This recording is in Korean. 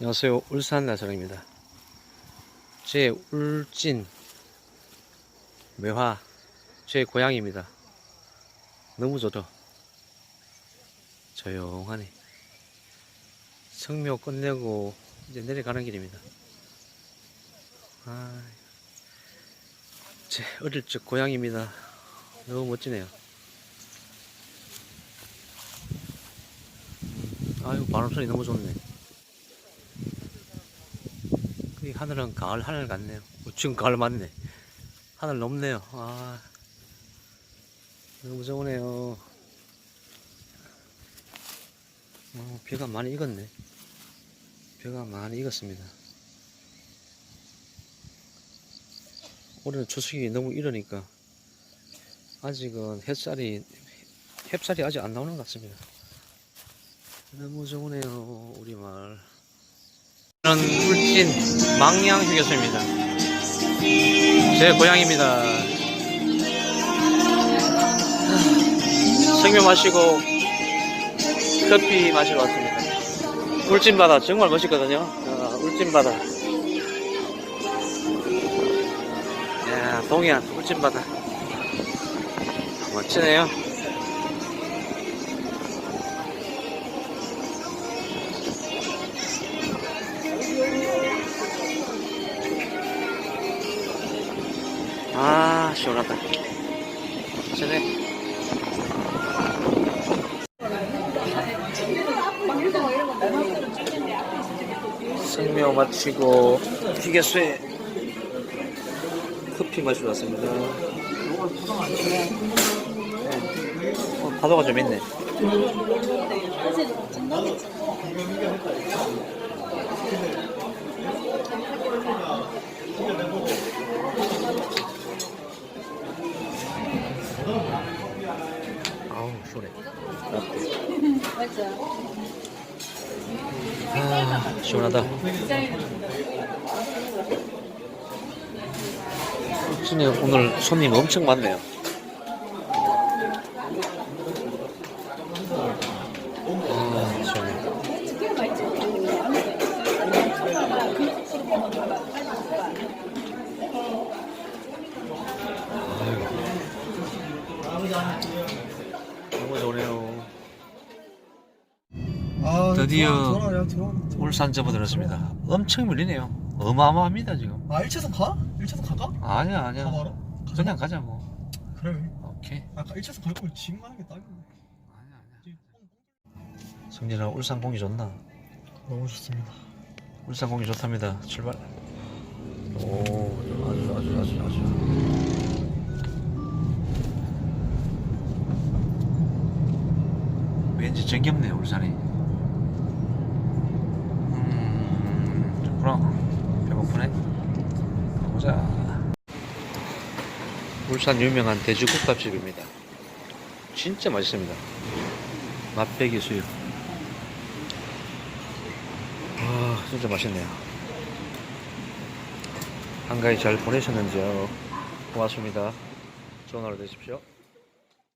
안녕하세요. 울산 나선입니다. 제 울진 매화 제 고향입니다. 너무 좋죠? 조용하네. 성묘 끝내고 이제 내려가는 길입니다. 아, 제 어릴 적 고향입니다. 너무 멋지네요. 음, 아유 바람 소리 너무 좋네. 이 하늘은 가을 하늘 같네요. 어, 지금 가을 맞네. 하늘 높네요. 아, 너무 좋으네요. 어, 비가 많이 익었네. 비가 많이 익었습니다. 올해는 추석이 너무 이러니까 아직은 햇살이 햇살이 아직 안 나오는 것 같습니다. 너무 좋으네요, 우리 마을. 저는 울진 망양 휴게소입니다. 제 고향입니다. 생명 마시고 커피 마시러 왔습니다. 울진 바다 정말 멋있거든요. 아, 울진 바다. 야, 동해안 울진 바다. 멋지네요. 아, 시원하다. 시원해. 성묘 마치고 휴게소에 커피 마시러 왔습니다. 네. 어, 파도가 좀 있네. 시원해. 아, 시원하다. 진짜 오늘 손님 엄청 많네요. 아, 시원해. 너무 좋네요. 아, 드디어 들어와. 울산 접어들었습니다. 엄청 밀리네요. 어마어마합니다, 지금. 아 1차선 가? 1차선 갈까? 아니야, 아니야. 가봐라 그냥 가자, 뭐. 그래 오케이. 아까 1차선 갈 거면 지금 가는 게 딱이네 아니야, 아니야. 성진아, 울산 공기 좋나? 너무 좋습니다 울산 공기 좋답니다. 출발. 오, 아주, 아주, 아주, 아주. 왠지 정겹네, 울산이. 음, 좋구나. 배고프네. 보자. 울산 유명한 돼지국밥집입니다. 진짜 맛있습니다. 맛배기 수육. 아, 진짜 맛있네요. 한가위 잘 보내셨는지요? 고맙습니다. 좋은 하루 되십시오.